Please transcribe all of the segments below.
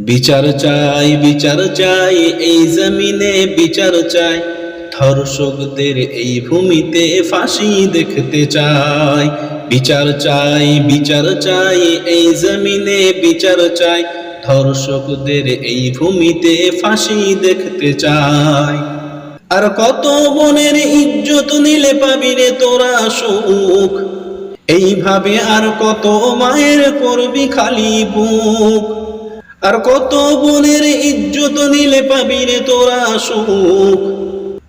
বিচার চাই বিচার চাই, এই জমিনে বিচার চাই। ধর্ষকদের এই ভূমিতে ফাঁসি দেখতে চাই। বিচার চাই বিচার চাই, এই জমিনে বিচার চাই। ধর্ষকদের এই ভূমিতে ফাঁসি দেখতে চাই। আর কত বনের ইজ্জত নিলে পাবি রে তোরা সুখ? এইভাবে আর কত মায়ের করবি খালি বুক? আর কত বোনের ইজ্জত নিলে পাবি রে তোরা সুখ?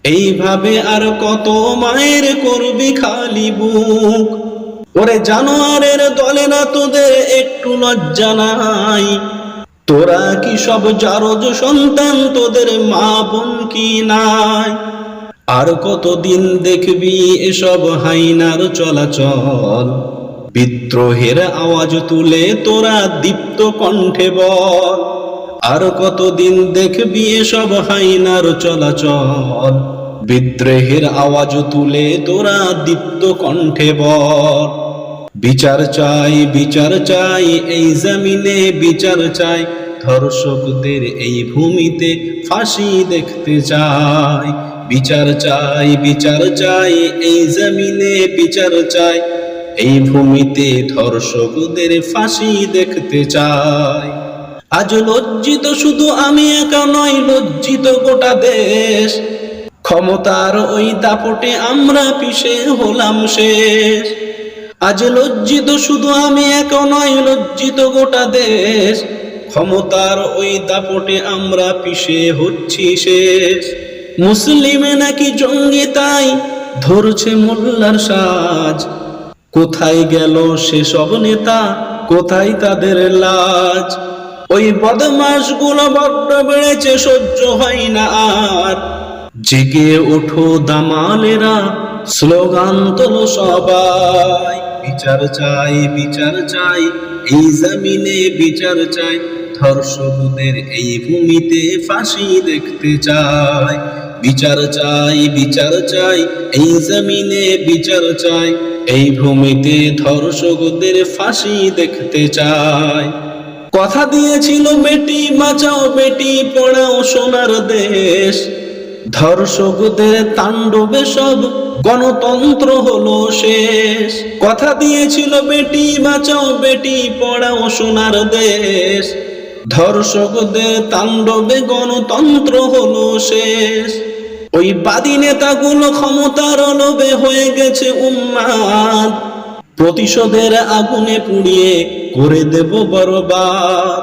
এইভাবে আর কত মায়ের করবি খালি বুক? ওরে জানোয়ারের দলে না তোদের একটু লজ্জা নাই? তোরা কি সব জারজ সন্তান তোদের মা বোন কি নাই? আর কতদিন দেখবি এসব হাইনার চলাচল? বিদ্রোহের আওয়াজ তুলে তোরা দীপ্ত কণ্ঠে বল। আর কতদিন দেখবি এসব হাইনার চলাচল? বিদ্রোহের আওয়াজ তুলে তোরা দীপ্ত কণ্ঠে বল। বিচার চাই বিচার চাই, এই জমিনে বিচার চাই। ধর্ষকদের এই ভূমিতে ফাঁসি দেখতে চাই। বিচার চাই বিচার চাই, এই জমিনে বিচার চাই। এই ভূমিতে ধর্ষকদের ফাঁসি দেখতে চাই। আজ লজ্জিত শুধু আমি একা নয় লজ্জিত গোটা দেশ। ক্ষমতার ওই দাপটে আমরা পিছে হলাম শেষ। আজ লজ্জিত শুধু আমি এক নয় লজ্জিত গোটা দেশ। ক্ষমতার ওই দাপটে আমরা পিছে হচ্ছি শেষ। মুসলিমে নাকি জঙ্গি তাই ধরছে মোল্লার সাজ। কোথায় গেল সেসব নেতা? কোথায় তাদের লাজ? ওই বদমাসগুলো বড্ড বেড়েছে, সহ্য হয় না আর। জেগে ওঠো দামালেরা, স্লোগান তোলো সবাই। বিচার চাই বিচার চাই, এই জমিনে বিচার চাই। ধর্ষকদের এই ভূমিতে ফাঁসি দেখতে চাই। বিচার চাই বিচার চাই, এই জমিনে বিচার চাই, এই ভূমিতে ধর্ষকদের ফাঁসি দেখতে চাই। কথা দিয়েছিল বেটি, বাঁচাও বেটি, পড়াও সোনার দেশ। ধর্ষকদের তাণ্ডবে সব গণতন্ত্র হলো শেষ। কথা দিয়েছিল বেটি, বাঁচাও বেটি, পড়াও সোনার দেশ। ধর্ষকদের তাণ্ডবে গণতন্ত্র হলো শেষ। ওই বাদী নেতাগুলো ক্ষমতার লোভে হয়ে গেছে উন্মাদ প্রতিশোধের আগুনে পুড়িয়ে করে দেব বরবাদ।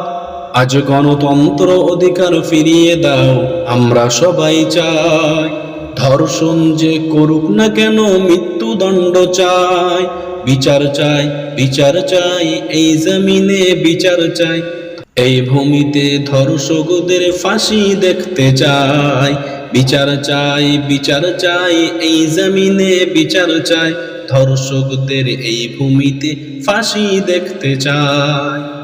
আজ গণতন্ত্র অধিকার ফিরিয়ে দাও, আমরা সবাই চাই। ধর্ষণ যে করুক না কেন, মৃত্যুদণ্ড চাই। বিচার চাই বিচার চাই, এই জমিনে বিচার চাই। এই ভূমিতে ধর্ষকদের ফাঁসি দেখতে চাই। বিচার চাই বিচার চাই এই জমিনে বিচার চাই। ধর্ষকদের এই ভূমিতে ফাঁসি দেখতে চাই।